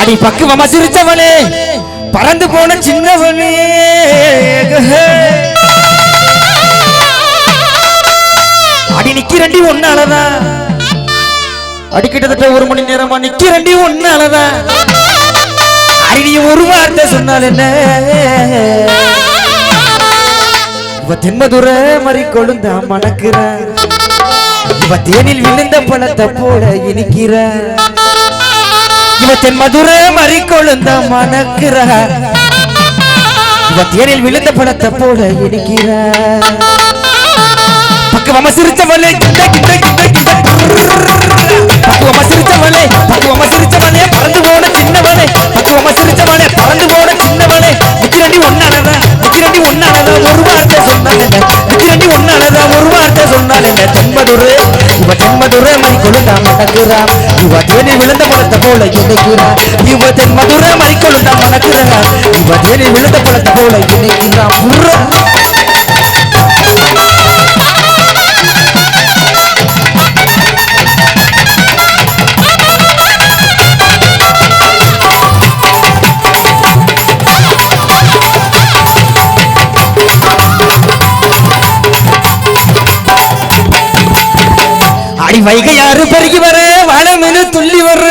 அடி பக்குவமா சிரிச்சவனே. பறந்து போன சின்னவனே. அடி நிக்கிறண்டி ஒன்னாலதான் அடி கிட்டத்தட்ட ஒரு மணி நேரமா நிக்கிறண்டி ஒன்னாலதான் அடி நீ ஒரு வார்த்தை சொன்னால் என்ன? இவ தென்மதுர மறி கொழுந்தா மணக்கிற. இவ தேனில் விழுந்த பழத்தை போல இனிக்கிற. இவ தென்மதுர மறி கொழுந்தா மணக்கிற. இவ விழுந்த படத்தை போல இனிக்கிற பக்குவமா சிரிச்சவளே கிட்ட கிட்ட கிட்ட கிட்ட பக்குவமா சிரிச்சவளே பக்குவமா சிரிச்சவளே பறந்து போன சின்னவளே. பக்குவமா சிரிச்சவளே பறந்து போன சின்னவளே. நிக்கிறண்டி ஒன்னானதா நிக்கிறண்டி ஒன்னானதா ஒரு வார்த்தை சொன்னால் என்ன நிக்கிறண்டி ஒன்னானதா ஒரு வார்த்தை சொன்னால் என்ன தென்மதுரு இவ தென்மதுரை மணி கொழுந்தா மணக்குறா. இவ தேனி விழுந்த பழத்தை போல இணைக்கிறா இவ தென்மதுரை மணி கொழுந்தா மணக்குறா இவ தேனி விழுந்த பழத்தை போல இணைக்கிறா புர்ரா அடி வைகை யாரு பெருகி வரே? வளமெனு துள்ளி வர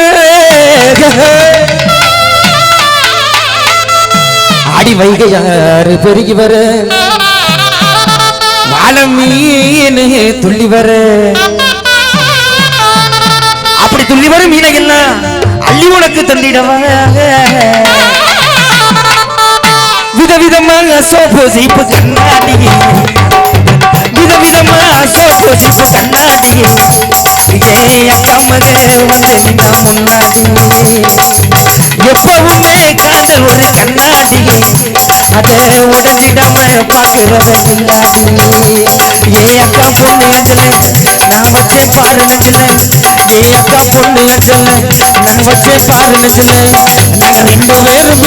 ஆடி வைகை யாரு பெருகி வர வாழமீனு துள்ளி வர அப்படி துள்ளி வர மீனை அள்ளி உனக்கு தந்திடவா? விதவிதமாக சோப்பு சீப்பு கண்ணாடி விதவிதமா சோப்பு சீப்பு கண்ணாடி ஏ வந்து நின்ன முன்னாடி எப்பவுமே காதல் ஒரு கண்ணாடி. அதை உடனிடாம பார்க்கிறவ இல்லாடி ஏ அக்கா பொண்ணு அஞ்சல நான் வச்சேன் பாரு நெஞ்சல ஏ அக்கா பொண்ணு அஞ்சல நான் வச்சேன் பாரு நெஞ்சல நாங்க ரெண்டு பேரும்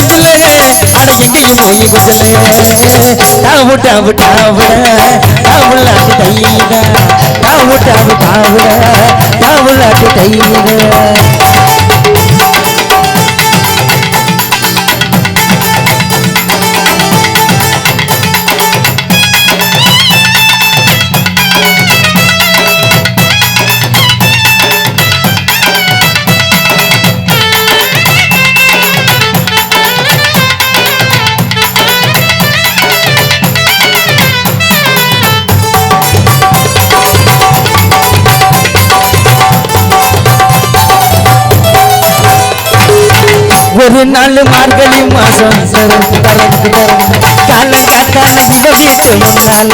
மிஞ்சல அட எங்கேயும் போய் குஞ்சல டாவு டாவு டாவு டாவுலாட்டு தையில டாவு நாள் மார்கழி மாசம் தரும் தரும் தரும் காலங்காத்தால இவ வீட்டு முன்னால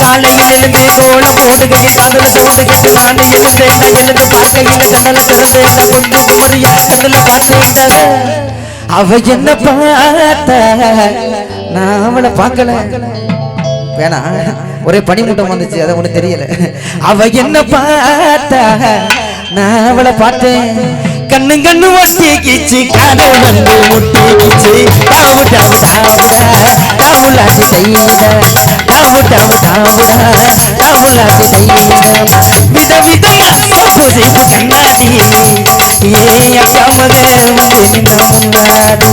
காலையில் எழுந்து கோலம் போட்டுகையில் காதல சவுண்டு கேட்டு நான் எழுந்தேன் நான் பார்க்கையில் கண்டல திறந்தேன் நான் கொஞ்சம் குமரியா கண்ணுல பார்த்தேன் அவ என்ன பார்த்த? நான் அவளை பார்க்கல. வேணா ஒரே பனிமூட்டம் வந்துச்சு அதை ஒண்ணு தெரியல. அவ என்ன பார்த்தா? நான் அவளை பார்த்தேன். கண்ணு கண்ணு ஒட்டிக்கிச்சு காதல் வந்து முட்டிக்கிச்சு டாவு டாவு டாவுடா டாவுலாட்டி செய்யுட டாவு டாவு டாவுடா டாவுலாட்டி செய்யுட வித விதமா பூசைப்பு கண்ணாடி ஏ அக்கா வந்து நின்ன முன்னாடி